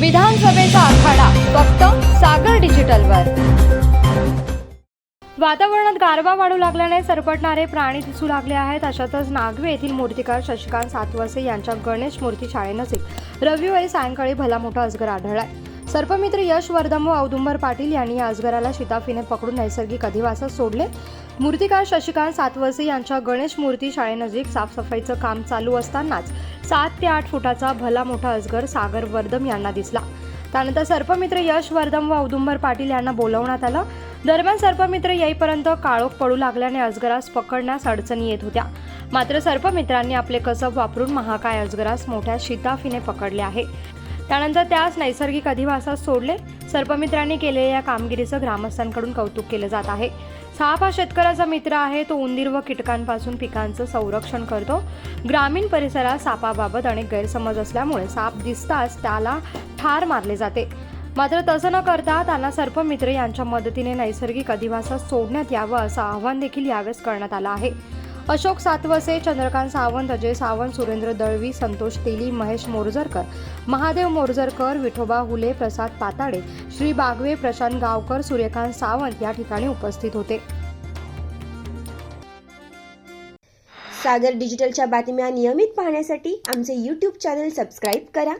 विधानसभेचा आखाडा फक्त सागर डिजिटलवर. वातावरणात गारवा वाढू लागल्याने सरपटणारे प्राणी दिसू लागले आहेत. अशातच नागवे येथील मूर्तिकार शशिकांत सातवसे यांच्या गणेश मूर्ती शाळेनजीक रविवारी सायंकाळी भला मोठा अजगर आढळला सर्पमित्र यश वर्धम व औदुंबर पाटील यांनी या अजगराला शिताफीने पकडून नैसर्गिक अधिवासात सोडले. मूर्तिकार शशिकांत सातवसे यांच्या गणेश मूर्ती शाळेनजीक साफसफाईचं काम चालू असतानाच सात ते आठ फुटाचा भला मोठा अजगर सागर वर्धम यांना दिसला. त्यानंतर सर्पमित्र यश वर्धम व औदुंबर पाटील यांना बोलवण्यात आलं. दरम्यान सर्पमित्र येईपर्यंत काळोख पडू लागल्याने अजगरास पकडण्यास अडचणी येत होत्या. मात्र सर्पमित्रांनी आपले कसब वापरून महाकाय अजगरास मोठ्या शिताफीने पकडले आहे. त्यानंतर त्यास नैसर्गिक अधिवासात सोडले. सर्पमित्रांनी केलेल्या या कामगिरीचं ग्रामस्थांकडून कौतुक केलं जात आहे. साप हा शेतकऱ्याचा मित्र आहे तो उंदीर व कीटकांपासून पिकांचं संरक्षण करतो. ग्रामीण परिसरात सापाबाबत अनेक गैरसमज असल्यामुळे साप दिसताच त्याला ठार मारले जाते. मात्र तसं न करता त्यांना सर्पमित्र यांच्या मदतीने नैसर्गिक अधिवासात सोडण्यात यावं असं आव्हान देखील यावेळेस करण्यात आलं आहे. अशोक सातवसे चंद्रकांत सावंत अजय सावंत सुरेंद्र दळवी संतोष तेली महेश मोरजरकर महादेव मोरजरकर विठोबा हुले प्रसाद पाताडे श्री बागवे प्रशांत गावकर सूर्यकांत सावंत या ठिकाणी उपस्थित होते. सागर डिजिटलच्या बातम्या नियमित पाहण्यासाठी आमचे यूट्यूब चॅनल सबस्क्राईब करा.